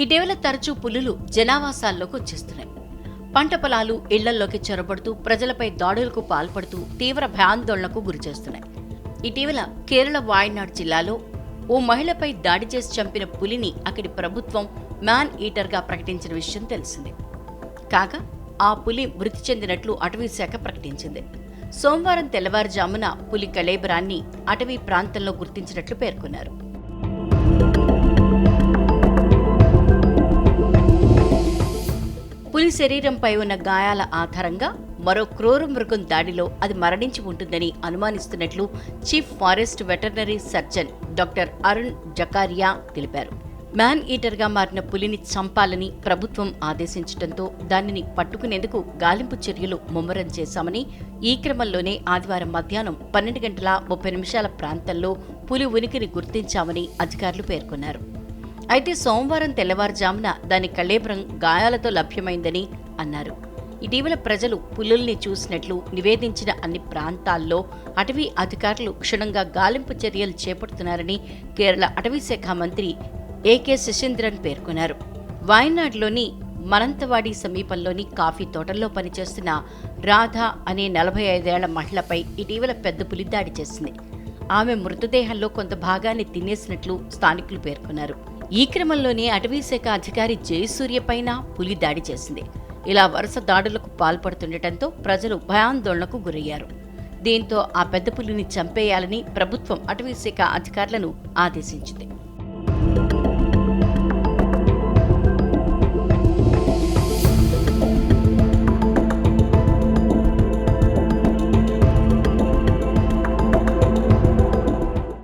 ఇటీవల తరచూ పులులు జనావాసాల్లోకి వచ్చేస్తున్నాయి. పంట పొలాలు ఇళ్ళల్లోకి చొరబడుతూ ప్రజలపై దాడులకు పాల్పడుతూ తీవ్ర భయాందోళనకు గురిచేస్తున్నాయి. ఇటీవల కేరళ వాయనాడ్ జిల్లాలో ఓ మహిళపై దాడి చేసి చంపిన పులిని అక్కడి ప్రభుత్వం మ్యాన్ ఈటర్గా ప్రకటించిన విషయం తెలిసిందే. కాగా ఆ పులి మృతి చెందినట్లు అటవీ శాఖ ప్రకటించింది. సోమవారం తెల్లవారుజామున పులి కళేబరాన్ని అటవీ ప్రాంతంలో గుర్తించినట్లు పేర్కొన్నారు. పులి శరీరంపై ఉన్న గాయాల ఆధారంగా మరో క్రూర మృగం దాడిలో అది మరణించి ఉంటుందని అనుమానిస్తున్నట్లు chief forest veterinary surgeon doctor Arun Zacharia తెలిపారు. మ్యాన్ ఈటర్గా మారిన పులిని చంపాలని ప్రభుత్వం ఆదేశించడంతో దానిని పట్టుకునేందుకు గాలింపు చర్యలు ముమ్మరం చేశామని ఈ క్రమంలోనే ఆదివారం మధ్యాహ్నం పన్నెండు గంటల ముప్పై నిమిషాల ప్రాంతంలో పులి ఉనికిని గుర్తించామని అధికారులు పేర్కొన్నారు. అయితే సోమవారం తెల్లవారుజామున దాని కళేబ్రం గాయాలతో లభ్యమైందని అన్నారు. ఇటీవల ప్రజలు పులుల్ని చూసినట్లు నివేదించిన అన్ని ప్రాంతాల్లో అటవీ అధికారులు క్షుణ్ణంగా గాలింపు చర్యలు చేపడుతున్నారని కేరళ అటవీ శాఖ మంత్రి ఏకే శశీంద్రన్ పేర్కొన్నారు. వాయనాడ్లోని మనంతవాడి సమీపంలోని కాఫీ తోటల్లో పనిచేస్తున్న రాధ అనే నలభై ఐదేళ్ళ మహిళపై ఇటీవల పెద్ద పులి దాడి చేసింది. ఆమె మృతదేహంలో కొంత భాగాన్ని తినేసినట్లు స్థానికులు పేర్కొన్నారు. ఈ క్రమంలోనే అటవీశాఖ అధికారి జయసూర్య పైన పులి దాడి చేసింది. ఇలా వరుస దాడులకు పాల్పడుతుండటంతో ప్రజలు భయాందోళనకు గురయ్యారు. దీంతో ఆ పెద్ద పులిని చంపేయాలని ప్రభుత్వం అటవీశాఖ అధికారులను ఆదేశించింది.